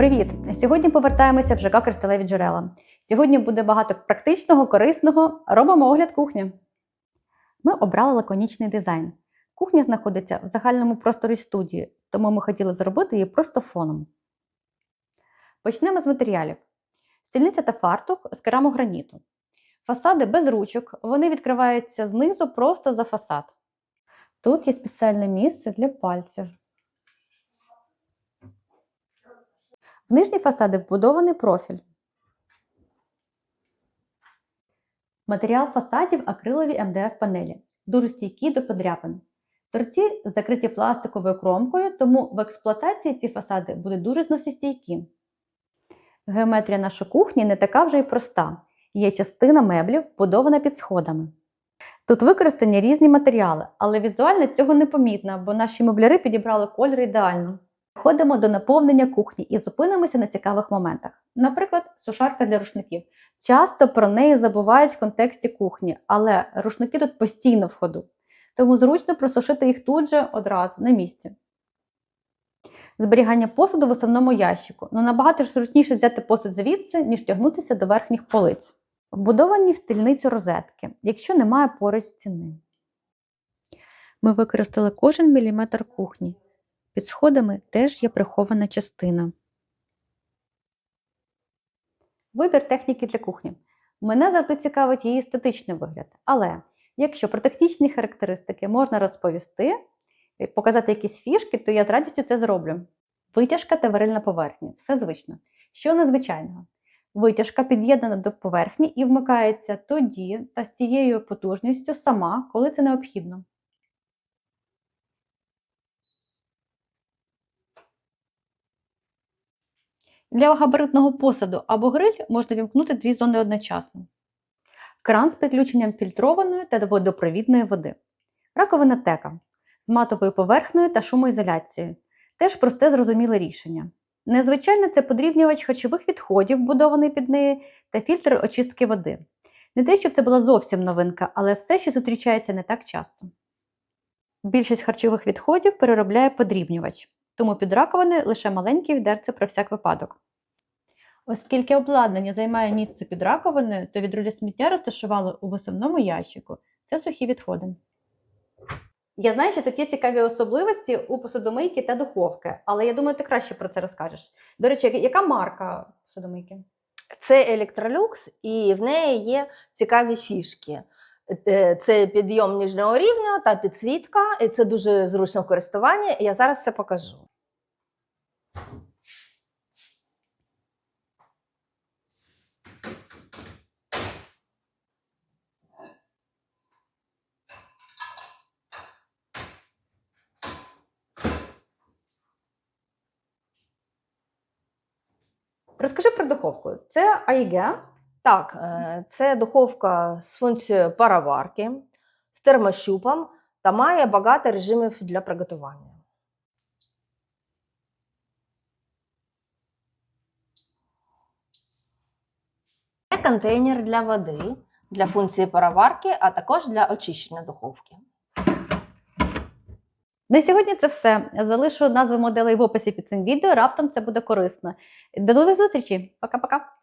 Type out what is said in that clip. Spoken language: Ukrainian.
Привіт! Сьогодні повертаємося в ЖК Кристалеві джерела. Сьогодні буде багато практичного, корисного. Робимо огляд кухні. Ми обрали лаконічний дизайн. Кухня знаходиться в загальному просторі студії, тому ми хотіли зробити її просто фоном. Почнемо з матеріалів: стільниця та фартух з керамограніту. Фасади без ручок, вони відкриваються знизу просто за фасад. Тут є спеціальне місце для пальців. В нижні фасади вбудований профіль. Матеріал фасадів акрилові МДФ панелі, дуже стійкі до подряпин. Торці закриті пластиковою кромкою, тому в експлуатації ці фасади будуть дуже зносостійкі. Геометрія нашої кухні не така вже й проста. Є частина меблів, вбудована під сходами. Тут використані різні матеріали, але візуально цього не помітно, бо наші мебляри підібрали кольори ідеально. Ходимо до наповнення кухні і зупинимося на цікавих моментах. Наприклад, сушарка для рушників. Часто про неї забувають в контексті кухні, але рушники тут постійно в ходу. Тому зручно просушити їх тут же одразу на місці. Зберігання посуду в основному ящику. Ну набагато ж зручніше взяти посуд звідси, ніж тягнутися до верхніх полиць. Вбудовані в стільницю розетки, якщо немає поруч стіни. Ми використали кожен міліметр кухні. Під сходами теж є прихована частина. Вибір техніки для кухні. Мене завжди цікавить її естетичний вигляд. Але якщо про технічні характеристики можна розповісти, показати якісь фішки, то я з радістю це зроблю. Витяжка та варильна поверхня все звично. Що надзвичайного? Витяжка під'єднана до поверхні і вмикається тоді та з цією потужністю сама, коли це необхідно. Для габаритного посаду або гриль можна вімкнути дві зони одночасно. Кран з підключенням фільтрованої та водопровідної води. Раковина тека з матовою поверхнею та шумоізоляцією. Теж просте зрозуміле рішення. Незвичайно це подрібнювач харчових відходів, вбудований під неї, та фільтр очистки води. Не те, щоб це була зовсім новинка, але все ще зустрічається не так часто. Більшість харчових відходів переробляє подрібнювач, тому під раковиною лише маленькі відерці про всяк випадок. Оскільки обладнання займає місце під раковиною, то відрулі сміття розташували у висувному ящику. Це сухі відходи. Я знаю, що є цікаві особливості у посудомийки та духовки, але я думаю, ти краще про це розкажеш. До речі, яка марка посудомийки? Це Electrolux, і в неї є цікаві фішки. Е, Це підйом ніжнього рівня та підсвітка, і це дуже зручно в користуванні. Я зараз це покажу. Розкажи про духовку. Це AEG. Так, е, це духовка з функцією пароварки, з термощупом та має багато режимів для приготування. Це контейнер для води, для функції пароварки, а також для очищення духовки. На сьогодні це все. Залишу назву моделей в описі під цим відео. Раптом це буде корисно. До нових зустрічей. Пока-пока.